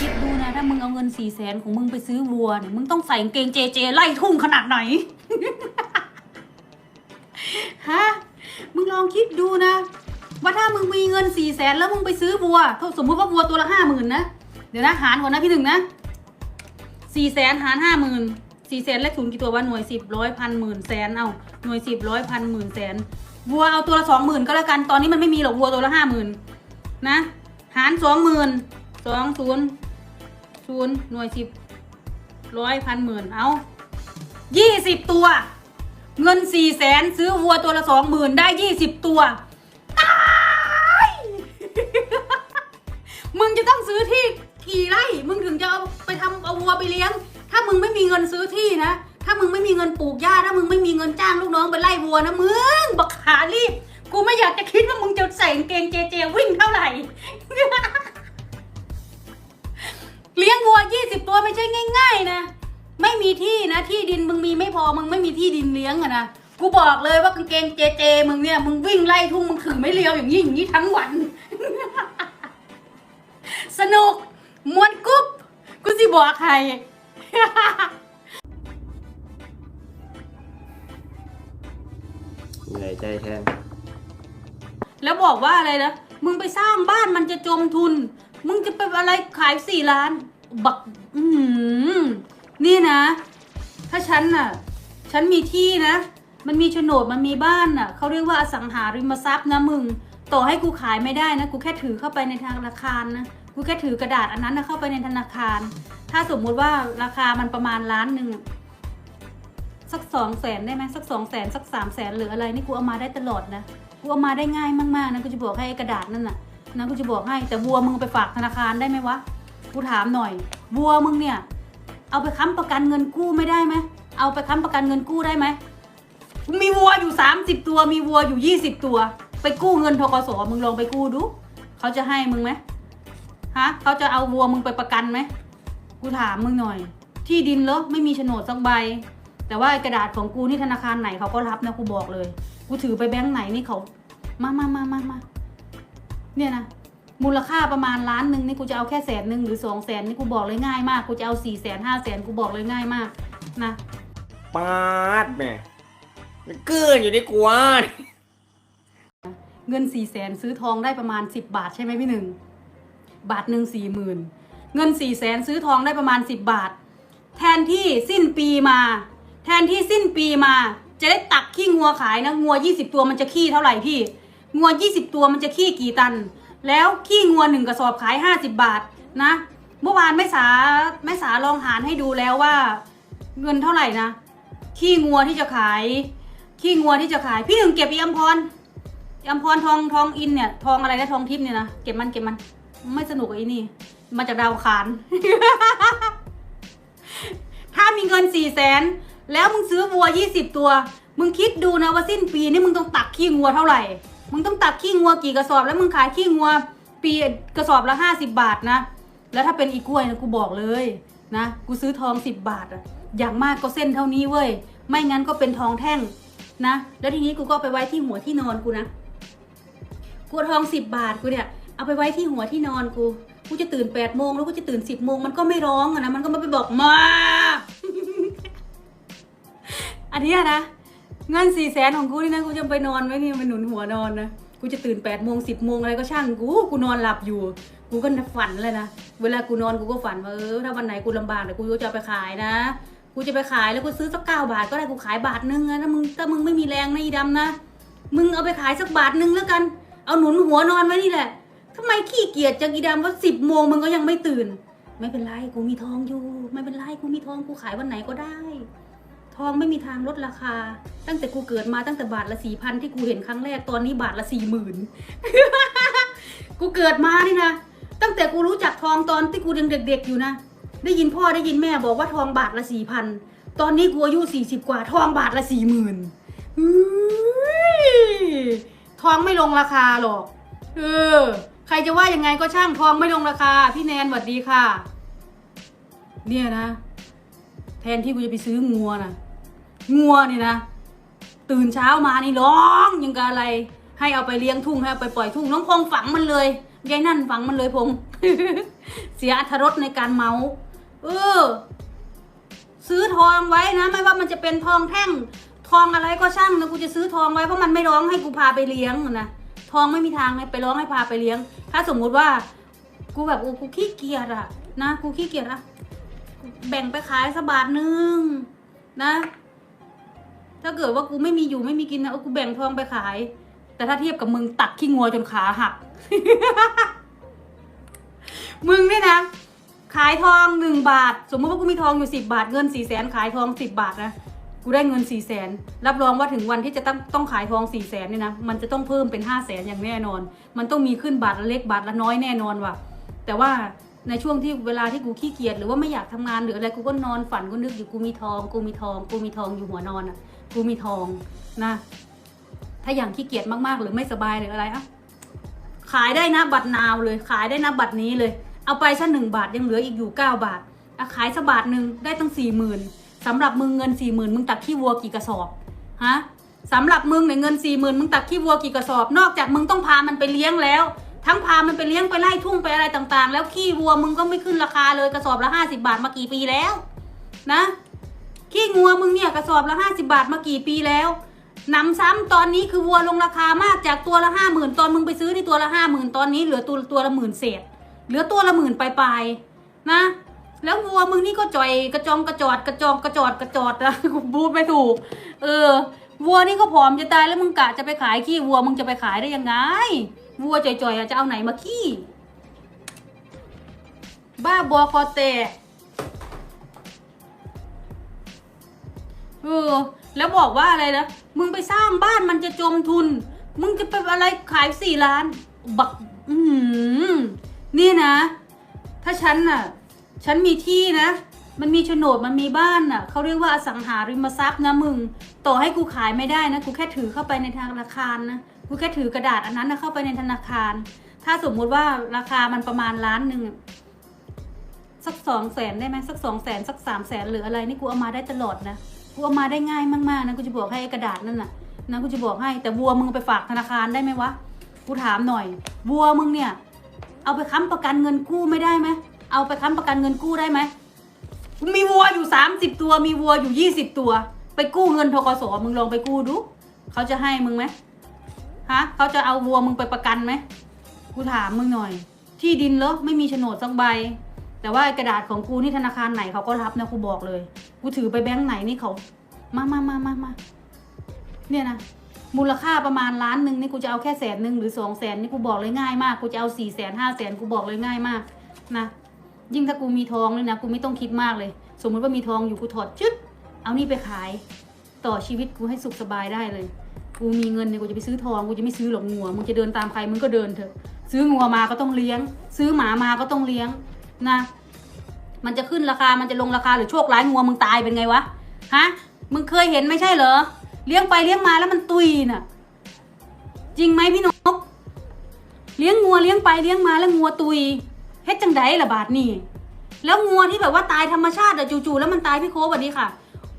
คิดดูนะ ถ้ามึงเอาเงินสี่แสนของมึงไปซื้อวัวเนี่ยมึงต้องใส่เกงเจเจไล่ทุ่งขนาดไหน ฮะ มึงลองคิดดูนะ ว่าถ้ามึงมีเงินสี่แสนแล้วมึงไปซื้อวัวถ้าสมมติว่าวัวตัวละห้าหมื่นนะ เดี๋ยวนะหารก่อนนะพี่หนึ่งนะสี่แสนหารห้าหมื่นสี่แสนเลขศูนย์กี่ตัววะหน่วยสิบร้อยพันหมื่นแสนเอาหน่วยสิบร้อยพันหมื่นแสนวัวเอาตัวละสองหมื่นก็แล้วกันตอนนี้มันไม่มีหรอกวัวตัวละห้าหมื่นนะ หารสองหมื่นสองศูนย์ ศูนย์หน่วยสิบร้อยพันหมื่นเอายี่สิบตัว เงินสี่แสนซื้อวัวตัวละสองหมื่นได้ยี่สิบตัวตายมึงจะต้องซื้อที่กี่ไร่มึงถึงจะเอาไปทำเอาวัวไปเลี้ยง ถ้ามึงไม่มีเงินซื้อที่นะ ถ้ามึงไม่มีเงินปลูกหญ้า ถ้ามึงไม่มีเงินจ้างลูกน้องไปไล่วัวนะมึงบักขารีบกูไม่อยากจะคิดว่ามึงจะใส่เกงเจเจวิ่งเท่าไหร่ เลี้ยงวัวยี่สิบตัวไม่ใช่ง่าย ๆ นะ ไม่มีที่นะที่ดินมึงมีไม่พอมึงไม่มีที่ดินเลี้ยงอะนะกูบอกเลยว่ากางเกงเจเจ มึงเนี่ยมึงวิ่งไล่ทุ่งมึงถือไม่เลียวอย่างนี้อย่างนี้ทั้งวัน สนุกมวนกุ๊บกูสิบอกใครเหนื่อยใจแทนแล้วบอกว่าอะไรนะมึงไปสร้างบ้านมันจะจมทุน มึงจะไปอะไรขายสี่ล้าน บัก อือหือนี่นะ ถ้าฉันน่ะ ฉันมีที่นะ มันมีโฉนดมันมีบ้านน่ะเขาเรียกว่าอสังหาริมทรัพย์นะมึง ต่อให้กูขายไม่ได้นะ กูแค่ถือเข้าไปในธนาคารนะ กูแค่ถือกระดาษอันนั้นนะเข้าไปในธนาคาร ถ้าสมมุติว่าราคามันประมาณล้านหนึ่งสักสองแสนได้ไหมสักสองแสนสักสามแสนหรืออะไรนี่กูเอามาได้ตลอดนะ กูเอามาได้ง่ายมากๆนะกูจะบอกให้กระดาษนั่นน่ะ นะกูจะบอกให้แต่วัวมึงไปฝากธนาคารได้ไหมวะกูถามหน่อย วัวมึงเนี่ย เอาไปค้ำประกันเงินกู้ไม่ได้ไหมเอาไปค้ำประกันเงินกู้ได้ไหมมีวัวอยู่สามสิบตัวมีวัวอยู่ยี่สิบตัว ไปกู้เงินทกสมึงลองไปกู้ดูเขาจะให้มึงไหมฮะเขาจะเอาวัวมึงไปประกันไหมกูถามมึงหน่อย ที่ดินเหรอไม่มีโฉนดสักใบ แต่ว่ากระดาษของกูนี่ธนาคารไหนเขาก็รับนะกูบอกเลย กูถือไปแบงค์ไหนนี่เขา มามามามามา เนี่ยนะมูลค่าประมาณล้านหนึ่งนี่กูจะเอาแค่แสนหนึ่งหรือสองแสนนี่กูบอกเลยง่ายมากกูจะเอาสี่แสนห้าแสนกูบอกเลยง่ายมากนะปาดแม่มันเกินอยู่ในกวนเงินสี่แสนซื้อทองได้ประมาณสิบบาทใช่ไหมพี่หนึ่งบาทหนึ่งสี่หมื่นเงินสี่แสนซื้อทองได้ประมาณสิบบาท แทนที่สิ้นปีมา แทนที่สิ้นปีมา จะได้ตักขี้งัวขายนะงัวยี่สิบตัวมันจะขี้เท่าไหร่พี่ งัวยี่สิบตัวมันจะขี้กี่ตัน แล้วขี้งัวหนึ่งกระสอบขายห้าสิบบาทนะเมื่อวานแม่สาแม่สาลองหารให้ดูแล้วว่า เงินเท่าไหร่นะขี้งัวที่จะขาย ขี้งัวที่จะขาย พี่หนึ่งเก็บอีอัมพรอัมพรทองทองอินเนี่ยทองอะไรนะทองทิพย์เนี่ยนะเก็บมันเก็บมันไม่สนุกกับไอ้นี่ มาจากดาวอังคารถ้ามีเงินสี่แสนแล้วมึงซื้อวัวยี่สิบตัว มึงคิดดูนะว่าสิ้นปีนี่มึงต้องตักขี้งัวเท่าไหร่ มึงต้องตักขี้งัวกี่กระสอบแล้วมึงขายขี้งัว ปีกระสอบละห้าสิบบาทนะ แล้วถ้าเป็นอีกล้วยนะกูบอกเลยนะ กูซื้อทองสิบบาทอะอย่างมากก็เส้นเท่านี้เว้ย ไม่งั้นก็เป็นทองแท่งนะ แล้วทีนี้กูก็ไปไว้ที่หัวที่นอนกูนะ กูทองสิบบาทกูเนี่ยเอาไปไว้ที่หัวที่นอนกู กูจะตื่นแปดโมงแล้วกูจะตื่นสิบโมงมันก็ไม่ร้องอะนะ มันก็ไม่ไปบอกมา อันนี้นะ เงินสี่แสนของกูนี่นะกูจะไปนอนไว้นี่มันหนุนหัวนอนนะกูจะตื่นแปดโมงสิบโมงอะไรก็ช่างกูกูนอนหลับอยู่ กูก็ฝันเลยนะเวลากูนอนกูก็ฝันว่าเออถ้าวันไหนกูลำบากเดี๋ยวกูจะไปขายนะ กูจะไปขายแล้วกูซื้อสักเก้าบาทก็ได้กูขายบาทนึงนะถ้ามึงถ้ามึงไม่มีแรงนะอีดำนะมึงเอาไปขายสักบาทนึงแล้วกัน เอาหนุนหัวนอนไว้นี่แหละทำไมขี้เกียจจังอีดำว่าสิบโมงมึงก็ยังไม่ตื่น ไม่เป็นไรกูมีทองอยู่ ไม่เป็นไรกูมีทองกูขายวันไหนก็ได้ ทองไม่มีทางลดราคา ตั้งแต่กูเกิดมาตั้งแต่บาทละสี่พันที่กูเห็นครั้งแรกตอนนี้บาทละสี่หมื่นกูเกิดมานี่นะตั้งแต่กูรู้จักทองตอนที่กูยังเด็ก ๆ อยู่นะได้ยินพ่อได้ยินแม่บอกว่าทองบาทละสี่พันตอนนี้กูอายุสี่สิบกว่า ทองบาทละสี่หมื่นทองไม่ลงราคาหรอก เออ ใครจะว่ายังไงก็ช่างทองไม่ลงราคา พี่แนนสวัสดีค่ะ เนี่ยนะ แทนที่กูจะไปซื้องัวนะ งัวนี่นะ ตื่นเช้ามานี่ร้องยังกับอะไร ให้เอาไปเลี้ยงทุ่งให้เอาไปปล่อยทุ่งน้องพงฝังมันเลยยายนั่นฟังมันเลยพง เสียอรรถรสในการเมาเออซื้อทองไว้นะ ไม่ว่ามันจะเป็นทองแท่ง ทองอะไรก็ช่างนะกูจะซื้อทองไว้เพราะมันไม่ร้องให้กูพาไปเลี้ยงนะทองไม่มีทางไปร้องให้พาไปเลี้ยง ถ้าสมมุติว่า กูแบบกูขี้เกียจอะนะกูขี้เกียจอะแบ่งไปขายสบาทหนึงนะ ถ้าเกิดว่ากูไม่มีอยู่ไม่มีกินนะกูแบ่งทองไปขาย แต่ถ้าเทียบกับมึงตักขี้งัวจนขาหัก มึงเนี่ยนะ ขายทองหนึ่งบาท สมมติว่ากูมีทองอยู่สิบาท เงินสี่แสนขายทองสิบบาทนะกูได้เงินสี่แสนรับรองว่าถึงวันที่จะต้องต้องขายทองสี่แสนเนี่ยนะมันจะต้องเพิ่มเป็นห้าแสนอย่างแน่นอน มันต้องมีขึ้นบาทละเล็กบาทละน้อยแน่นอนว่ะ แต่ว่าในช่วงที่เวลาที่กูขี้เกียจหรือว่าไม่อยากทำงานหรืออะไรกูก็นอนฝันกูนึกอยู่กูมีทองกูมีทองกูมีทองอยู่หัวนอนอะ กูมีทองนะ ถ้าอย่างขี้เกียจมากๆ หรือไม่สบายหรืออะไรอะขายได้นะบัตรนาวเลย ขายได้นะบัตรนี้เลย เอาไปซะหนึ่งบาทยังเหลืออีกอยู่เก้าบาทอะขายสักบาทหนึ่งได้ตั้งสี่หมื่นสำหรับมึงเงินสี่หมื่นมึงตักขี้วัวกี่กระสอบฮะสำหรับมึงเนี่ยเงินสี่หมื่นมึงตักขี้วัวกี่กระสอบ นอกจากมึงต้องพามันไปเลี้ยงแล้ว ทั้งพามันไปเลี้ยงไปไล่ทุ่งไปอะไรต่างๆ แล้วขี้วัวมึงก็ไม่ขึ้นราคาเลยกระสอบละห้าสิบาทมากี่ปีแล้ว นะ ขี้งัวมึงเนี่ยกระสอบละห้าสิบาทมากี่ปีแล้วนำซ้ำตอนนี้คือวัวลงราคามากจากตัวละห้าหมื่นตอนมึงไปซื้อที่ตัวละห้าหมื่นตอนนี้เหลือตัวตัวละหมื่นเศษ เหลือตัวละหมื่นปลายๆนะ แล้ววัวมึงนี่ก็จ่อยกระจองกระจอดกระจองกระจอดกระจอดนะกูพูดไม่ถูก เออ วัวนี่ก็ผอมจะตายแล้วมึงกะจะไปขายขี้วัวมึงจะไปขายได้ยังไง วัวจ่อยๆจะเอาไหนมาขี้ บ้าบอคอแตก เออ แล้วบอกว่าอะไรนะ มึงไปสร้างบ้านมันจะจมทุน มึงจะไปอะไรขายสี่ล้าน บัก อืมนี่นะ ถ้าฉันน่ะ ฉันมีที่นะ มันมีโฉนด มันมีบ้านน่ะ เขาเรียกว่าอสังหาริมทรัพย์นะมึง ต่อให้กูขายไม่ได้นะ กูแค่ถือเข้าไปในธนาคารนะ กูแค่ถือกระดาษอันนั้นนะเข้าไปในธนาคาร ถ้าสมมุติว่าราคามันประมาณล้านหนึ่งสักสองแสนได้ไหมสักสองแสนสักสามแสนหรืออะไรนี่กูเอามาได้ตลอดนะ กูเอามาได้ง่ายมากๆนะกูจะบอกให้ไอ้กระดาษนั่นน่ะนะกูจะบอกให้แต่วัวมึงไปฝากธนาคารได้ไหมวะกูถามหน่อย วัวมึงเนี่ย เอาไปค้ำประกันเงินกู้ไม่ได้ไหมเอาไปค้ำประกันเงินกู้ได้ไหมมีวัวอยู่สามสิบตัว มีวัวอยู่ยี่สิบตัว ไปกู้เงินทกสมึงลองไปกู้ดูเขาจะให้มึงไหมฮะเขาจะเอาวัวมึงไปประกันไหมกูถามมึงหน่อย ที่ดินเหรอไม่มีโฉนดสักใบ แต่ว่ากระดาษของกูนี่ธนาคารไหนเขาก็รับนะกูบอกเลย กูถือไปแบงค์ไหนนี่เขามามามามามาเนี่ยนะมูลค่าประมาณล้านหนึ่งนี่กูจะเอาแค่แสนหนึ่งหรือสองแสนนี่กูบอกเลยง่ายมากกูจะเอาสี่แสนห้าแสนกูบอกเลยง่ายมากนะยิ่งถ้ากูมีทองเลยนะกูไม่ต้องคิดมากเลย สมมติว่ามีทองอยู่กูถอดจึ๊ดเอานี่ไปขาย ต่อชีวิตกูให้สุขสบายได้เลย กูมีเงินเนี่ยกูจะไปซื้อทองกูจะไม่ซื้อหรอกงัวมึงจะเดินตามใครมึงก็เดินเถอะ ซื้องัวมาก็ต้องเลี้ยง ซื้อหมามาก็ต้องเลี้ยง นะ มันจะขึ้นราคา มันจะลงราคาหรือโชคร้ายงัวมึงตายเป็นไงวะ ฮะ มึงเคยเห็นไม่ใช่เหรอ เลี้ยงไปเลี้ยงมาแล้วมันตุยน่ะ จริงไหมพี่นก เลี้ยงงัวเลี้ยงไปเลี้ยงมาแล้วงัวตุยเฮ็ดจังไดล่ะบาทนี่ แล้วงัวที่แบบว่าตายธรรมชาติอะจู่ๆแล้วมันตายพี่โคสวัสดีค่ะ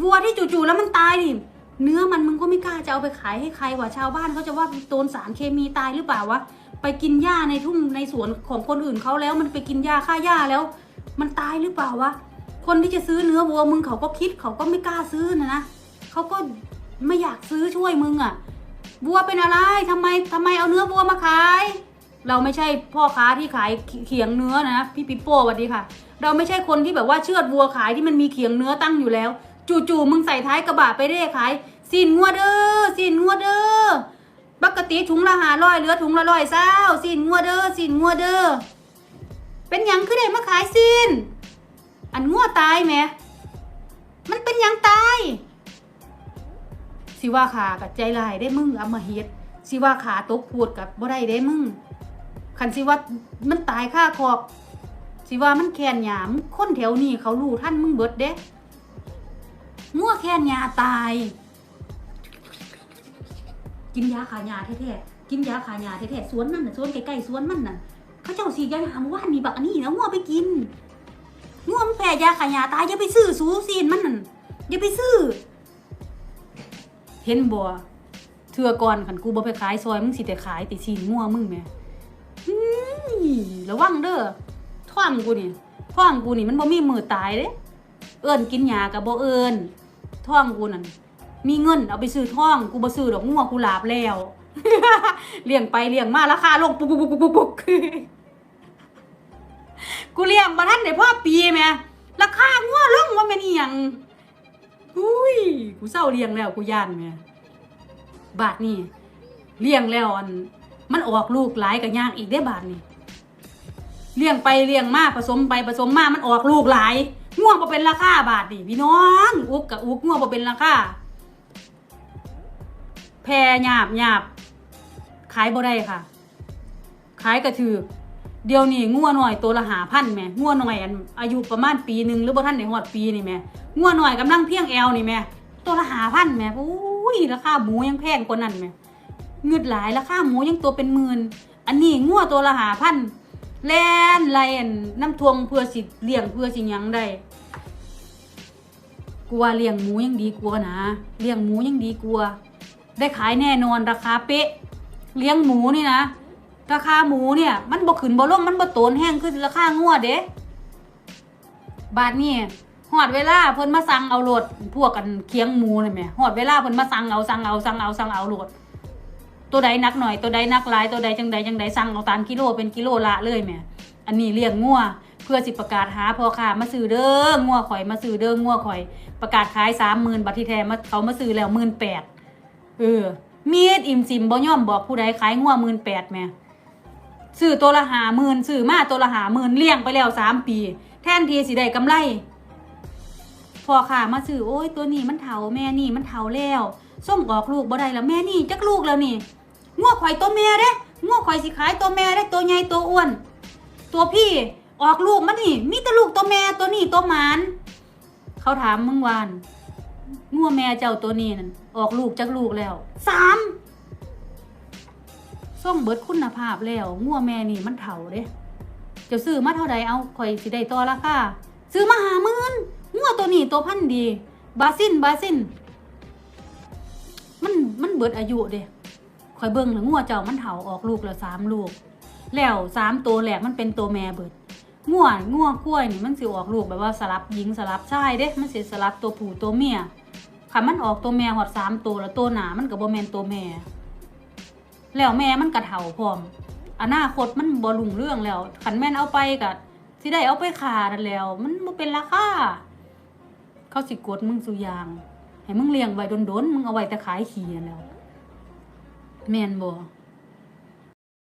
วัวที่จู่ๆแล้วมันตายนี่เนื้อมันมึงก็ไม่กล้าจะเอาไปขายให้ใครวะชาวบ้านเขาจะว่าโดนสารเคมีตายหรือเปล่าวะ ไปกินหญ้าในทุ่งในสวนของคนอื่นเขาแล้วมันไปกินหญ้าฆ่าหญ้าแล้ว มันตายหรือเปล่าวะคนที่จะซื้อเนื้อวัวมึงเขาก็คิดเขาก็ไม่กล้าซื้อนะนะเขาก็ไม่อยากซื้อช่วยมึงอะวัวเป็นอะไรทำไมทำไมเอาเนื้อวัวมาขาย เราไม่ใช่พ่อค้าที่ขายเขียงเนื้อนะพี่ปิ๊ปโป้สวัสดีค่ะ เราไม่ใช่คนที่แบบว่าเชือดวัวขายที่มันมีเขียงเนื้อตั้งอยู่แล้ว จู่ๆมึงใส่ท้ายกระบะไปเร่ขายสินงวเด้อสินงัวเด้อ ปกติถุงละหาร้อยเหลือถุงละร้อยเศร้าสินงัวเด้อสินงัวเด้อเป็นยังคือได้มาขายสินอันงัวตายแหมมันเป็นยังตายสิว่าขากับใจลายได้มึงเอามาเฮ็ดสิว่าขาตกพูดกับบ่ได้ได้มึงคันสิว่ามันตายค่าคอกสิว่ามันแค้นหยามคนแถวนี้เขารู้ท่านมึงเบิดเด้งัวแค้นหยาตาย กินยาขายาแท้ๆกินยาขายาแท้ๆสวนมันน่ะสวนใกล้ๆสวนมันน่ะเขาเจ้าสียาหามว่านนี่บักอันนี้นะงัวไปกินงัวมันแพ้ยาขายาตายอย่าไปซื้อสูซีนมันนั่นอย่าไปซื้อ เห็นบ่เทื่อก่อนขันกูบ่ไปขายซอยมึงสิแต่ขายติซีนงัวมึงแหม่ระวังเด้อท้องกูนี่ท้องกูนี่มันบ่มีมือตายเด้เอิ้นกินยากับบ่เอิ้นท้องกูนั่น มีเงินเอาไปซื้อท้อง กูบ่ซื้อดอกงัวกูหลาบแล้ว เลี้ยงไปเลี้ยงมาราคาลงปุ๊กปุ๊กปุ๊กปุ๊กปุ๊กกูเลี้ยงมาทันได้พ่อปีแหม่ราคางัวลงว่าแม่นอีหยังอุ้ยกูเศร้าเลี้ยงแล้วกูย่านแหม่บาทนี่เลี้ยงแล้วอันมันออกลูกหลายกับยากอีกได้บาทนี่เลี้ยงไปเลี้ยงมาผสมไปผสมมามันออกลูกหลายง่วงบ่เป็นราคาบาทนี่พี่น้องอุกกับอุกง่วงบ่เป็นราคา พรหยาบหยาบขายบ่ได้ค่ะ ขายกระถือ เดี๋ยวนี้งัวหน่อยตัวละหาพันแม่งัวหน่อยอันอายุประมาณปีหนึ่งหรือบ่ท่านได้ฮอดปีนี่แม่งัวหน่อยกำลังเพียงแอวนี่แม่ตัวละหาพันแม่โอ้ยราคาหมูยังแพงกว่านั้นแม่เงืดหลายราคาหมูยังตัวเป็นหมื่นอันนี้งัวตัวละหาพันแล่นไลนน้ำทวงเพื่อสิเลี้ยงเพื่อสิยังได้กลัวเลี้ยงหมูยังดีกว่านะเลี้ยงหมูยังดีกว่า ได้ขายแน่นอนราคาเป๊ะ เลี้ยงหมูนี่นะ ราคาหมูเนี่ยมันบ่ขึ้นบ่ลงมันบ่โตนแห้งขึ้นราคางัวเด้บาทนี่หอดเวลาเพิ่นมาสั่งเอาโหลดพวกกันเคียงหมูนี่แหม่หอดเวลาเพิ่นมาสั่งเอาสั่งเอาสั่งเอาสั่งเอาโหลด ตัวใดนักหน่อยตัวใดนักหลายตัวใดจังใดจังใดสั่งเอาตามกิโลเป็นกิโลละเลยแม่อันนี้เลี้ยงงัวเพื่อสิประกาศหาพ่อค้ามาซื้อเด้องัวข่อยมาซื้อเด้องัวข่อย ประกาศขายสามหมื่นบัตรที่แท้มาเขามาซื้อแล้วหมื่นแปด เออ มีดอิ่มซิมบ่ย่อมบอกผู้ใดขายงัวหมื่นแปดแม่ซื้อตัวละหาหมื่นซื้อมาตัวละหาหมื่นเลี้ยงไปแล้วสามปี แทนทีสิได้กำไรพอค่ะมาซื้อโอ้ยตัวนี้มันเถาแม่นี่มันเถาแล้วส่งออกลูกบ่ได้แล้วแม่นี่จักลูกแล้วนี่งัวข่อยตัวแม่เด้งัวข่อยสิขายตัวแม่ได้ตัวใหญ่ตัวอ้วน ตัวพี่ออกลูกมันนี่มีแต่ลูกตัวแม่ตัวนี้ตัวหมานเขาถามมึงวาน งัวแม่เจ้าตัวนี้นั่นออกลูกจักลูกแล้วสามส่งเบิดคุณภาพแล้วงัวแม่นี่มันเถาเด้เจะซื้อมาเท่าใดเอาข่อยสิได้ต่อราคาซื้อมาหาหมื่นงัวตัวนี้ตัวพันดี บาซินบาซินมันมันเบิดอายุเด้ข่อยเบิ่งแล้วงัวเจ้ามันเถาออกลูกแล้วสามลูก แล้วสามตัวแหลกมันเป็นตัวแม่เบิด งัวงัวกล้วยนี่มันสิออกลูกแบบว่าสลับหญิงสลับชายเด้ มันสิสลับตัวผู้ตัวเมียค่ะมันออกตัวแม่หอดสามตัวแล้วตัวหนามันก็บ่แมนตัวแม่ แล้วแม่มันกระเถาพร้อมอนาคตมันบ่รุ่งเรื่องแล้วขันแม่นเอาไปก็สิได้เอาไปขานั่นแล้ว มันบ่เป็นราคาเขาสิกดมึงสุยาง ให้มึงเลี้ยงไว้โดนๆมึงเอาไว้แต่ขายขี่แล้ว แมนบ่